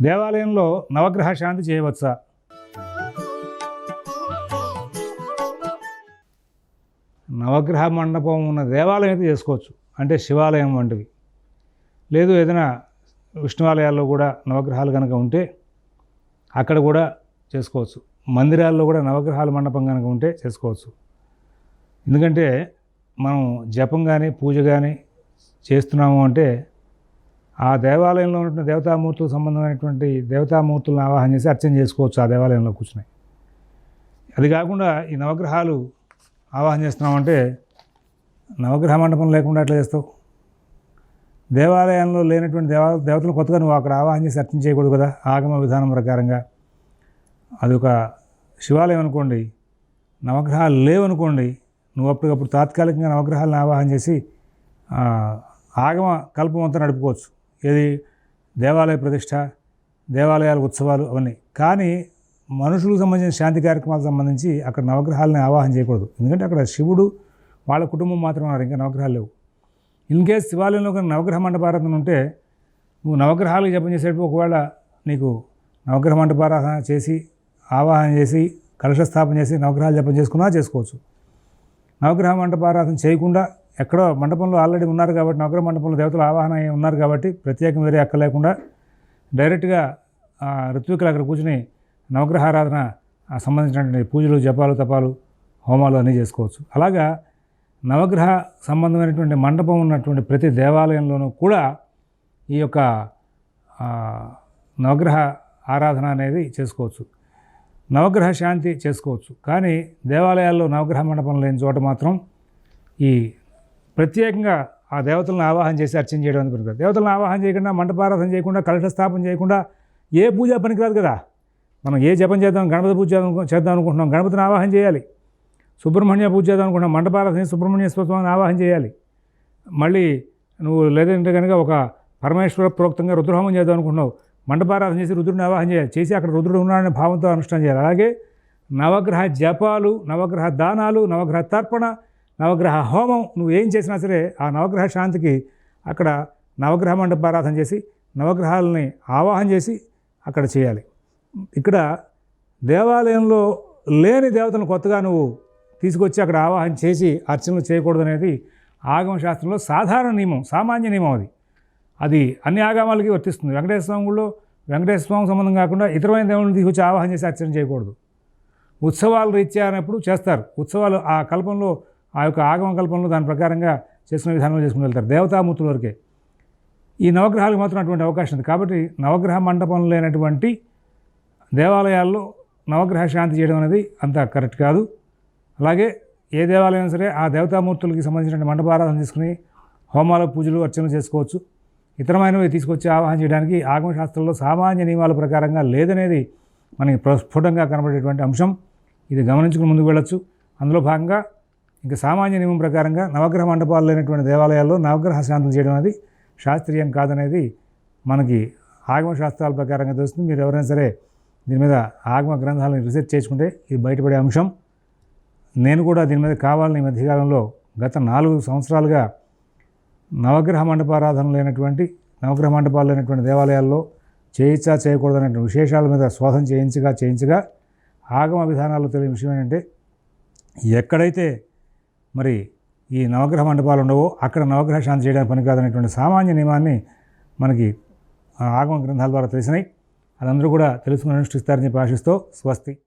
దేవాలయంలో నవగ్రహ శాంతి చేయవచ్చా? నవగ్రహ మండపం ఉన్న దేవాలయం అయితే చేసుకోవచ్చు. అంటే శివాలయం వంటివి. లేదు ఏదైనా విష్ణువాలయాల్లో కూడా నవగ్రహాలు కనుక ఉంటే అక్కడ కూడా చేసుకోవచ్చు. మందిరాల్లో కూడా నవగ్రహాల మండపం కనుక ఉంటే చేసుకోవచ్చు. ఎందుకంటే మనం జపం కానీ పూజ కానీ చేస్తున్నాము అంటే ఆ దేవాలయంలో ఉన్న దేవతామూర్తులకు సంబంధమైనటువంటి దేవతామూర్తులను ఆవాహన చేసి అర్చన చేసుకోవచ్చు ఆ దేవాలయంలో కూర్చుని. అది కాకుండా ఈ నవగ్రహాలు ఆవాహన చేస్తున్నామంటే నవగ్రహ మండపం లేకుండా అట్లా చేస్తావు? దేవాలయంలో లేనటువంటి దేవ దేవతలు కొత్తగా నువ్వు అక్కడ ఆవాహన చేసి అర్చన చేయకూడదు కదా? ఆగమ విధానం ప్రకారంగా. అది ఒక శివాలయం అనుకోండి నవగ్రహాలు లేవనుకోండి నువ్వు అప్పటికప్పుడు తాత్కాలికంగా నవగ్రహాలను ఆవాహన చేసి ఆగమ కల్పం అంతా నడుపుకోవచ్చు. ఏది? దేవాలయ ప్రతిష్ట దేవాలయాల ఉత్సవాలు అవన్నీ. కానీ మనుషులకు సంబంధించిన శాంతి కార్యక్రమాలకు సంబంధించి అక్కడ నవగ్రహాలని ఆవాహన చేయకూడదు. ఎందుకంటే అక్కడ శివుడు వాళ్ళ కుటుంబం మాత్రం ఉన్నారు. ఇంకా నవగ్రహాలు లేవు. ఇన్ కేస్ శివాలయంలో కానీ నవగ్రహ మండపారాధన ఉంటే నువ్వు నవగ్రహాలకు జపం చేసేటప్పుడు ఒకవేళ నీకు నవగ్రహ మండపారాధన చేసి ఆవాహన చేసి కలశ స్థాపన చేసి నవగ్రహాలు జపం చేసుకున్నా చేసుకోవచ్చు. నవగ్రహ మండపారాధన చేయకుండా ఎక్కడో మండపంలో ఆల్రెడీ ఉన్నారు కాబట్టి నగర మండపంలో దేవతలు ఆవాహన ఉన్నారు కాబట్టి ప్రత్యేకం వేరే అక్క లేకుండా డైరెక్ట్గా ఋత్వికులు అక్కడ కూర్చుని నవగ్రహారాధన సంబంధించినటువంటి పూజలు జపాలు తపాలు హోమాలు అన్నీ చేసుకోవచ్చు. అలాగా నవగ్రహ సంబంధమైనటువంటి మండపం ఉన్నటువంటి ప్రతి దేవాలయంలోనూ కూడా ఈ యొక్క నవగ్రహ ఆరాధన అనేది చేసుకోవచ్చు. నవగ్రహ శాంతి చేసుకోవచ్చు. కానీ దేవాలయాల్లో నవగ్రహ మండపం లేని చోట మాత్రం ఈ ప్రత్యేకంగా ఆ దేవతలను ఆవాహన చేసి అర్చన చేయడం అనేది దేవతలను ఆవాహన చేయకుండా మంటపారాధన చేయకుండా కలశ స్థాపన చేయకుండా ఏ పూజ పనికిరాదు కదా. మనం ఏ జపం చేద్దాం గణపతి పూజ చేద్దాం అనుకుంటున్నాం గణపతిని ఆవాహన చేయాలి. సుబ్రహ్మణ్య పూజ చేద్దాం అనుకుంటున్నాం మంటపారాధన సుబ్రహ్మణ్య స్వస్వామిని ఆవాహన చేయాలి. మళ్ళీ నువ్వు లేదంటే కనుక ఒక పరమేశ్వర ప్రోక్తంగా రుద్రహోమం చేద్దాం అనుకుంటున్నావు మంటపారాధన చేసి రుద్రుడిని ఆవాహన చేయాలి. చేసి అక్కడ రుద్రుడు ఉన్నాడనే భావంతో అనుష్ఠానం చేయాలి. అలాగే నవగ్రహ జపాలు నవగ్రహ దానాలు నవగ్రహ తర్పణ నవగ్రహ హోమం నువ్వు ఏం చేసినా సరే ఆ నవగ్రహ శాంతికి అక్కడ నవగ్రహ మండపారాధన చేసి నవగ్రహాలని ఆవాహన చేసి అక్కడ చేయాలి. ఇక్కడ దేవాలయంలో లేని దేవతలను కొత్తగా నువ్వు తీసుకొచ్చి అక్కడ ఆవాహన చేసి అర్చనలు చేయకూడదు అనేది ఆగమ శాస్త్రంలో సాధారణ నియమం సామాన్య నియమం అది. అది అన్ని ఆగమాలకి వర్తిస్తుంది. వెంకటేశ్వర స్వామి వెంకటేశ్వర స్వామి సంబంధం కాకుండా ఇతరమైన దేవుళ్ళని తీసుకొచ్చి ఆవాహన చేసి అర్చన చేయకూడదు. ఉత్సవాలు రీత్యా అన్నప్పుడు చేస్తారు. ఉత్సవాలు ఆ కల్పంలో ఆ యొక్క ఆగమ కల్పనలు దాని ప్రకారంగా చేసుకునే విధానంలో చేసుకుని వెళ్తారు. దేవతామూర్తుల వరకే. ఈ నవగ్రహాలకు మాత్రం అటువంటి అవకాశం ఉంది. కాబట్టి నవగ్రహ మండపం లేనటువంటి దేవాలయాల్లో నవగ్రహ శాంతి చేయడం అనేది అంత కరెక్ట్ కాదు. అలాగే ఏ దేవాలయం సరే ఆ దేవతామూర్తులకి సంబంధించిన మండపారాధన తీసుకుని హోమాల పూజలు అర్చనలు చేసుకోవచ్చు. ఇతరమైనవి తీసుకొచ్చి ఆవాహన చేయడానికి ఆగమశాస్త్రంలో సామాన్య నియమాల ప్రకారంగా లేదనేది మనకి ప్రస్ఫుటంగా కనబడేటువంటి అంశం. ఇది గమనించుకుని ముందుకు వెళ్ళొచ్చు. అందులో భాగంగా ఇంకా సామాన్య నియమం ప్రకారంగా నవగ్రహ మండపాలు లేనటువంటి దేవాలయాల్లో నవగ్రహ శాంతులు చేయడం అనేది శాస్త్రీయం కాదనేది మనకి ఆగమ శాస్త్రాల ప్రకారంగా తెలుస్తుంది. మీరు ఎవరైనా సరే దీని మీద ఆగమ గ్రంథాలను రీసెర్చ్ చేసుకుంటే ఇది బయటపడే అంశం. నేను కూడా దీని మీద కావాలని ఈ మధ్యకాలంలో గత నాలుగు సంవత్సరాలుగా నవగ్రహ మండపారాధన లేనటువంటి నవగ్రహ మండపాలు లేనటువంటి దేవాలయాల్లో చేయించా చేయకూడదు అనే విశేషాల మీద శోధన చేయించగా చేయించగా ఆగమ విధానాల్లో తెలియని విషయం ఏంటంటే ఎక్కడైతే మరి ఈ నవగ్రహ మండపాలు ఉండవో అక్కడ నవగ్రహ శాంతి చేయడానికి పనికాదనేటువంటి సామాన్య నియమాన్ని మనకి ఆగమ గ్రంథాల ద్వారా తెలిసినాయి. అదందరూ కూడా తెలుసుకుని అనుష్ఠిస్తారని చెప్పి ఆశిస్తూ స్వస్తి.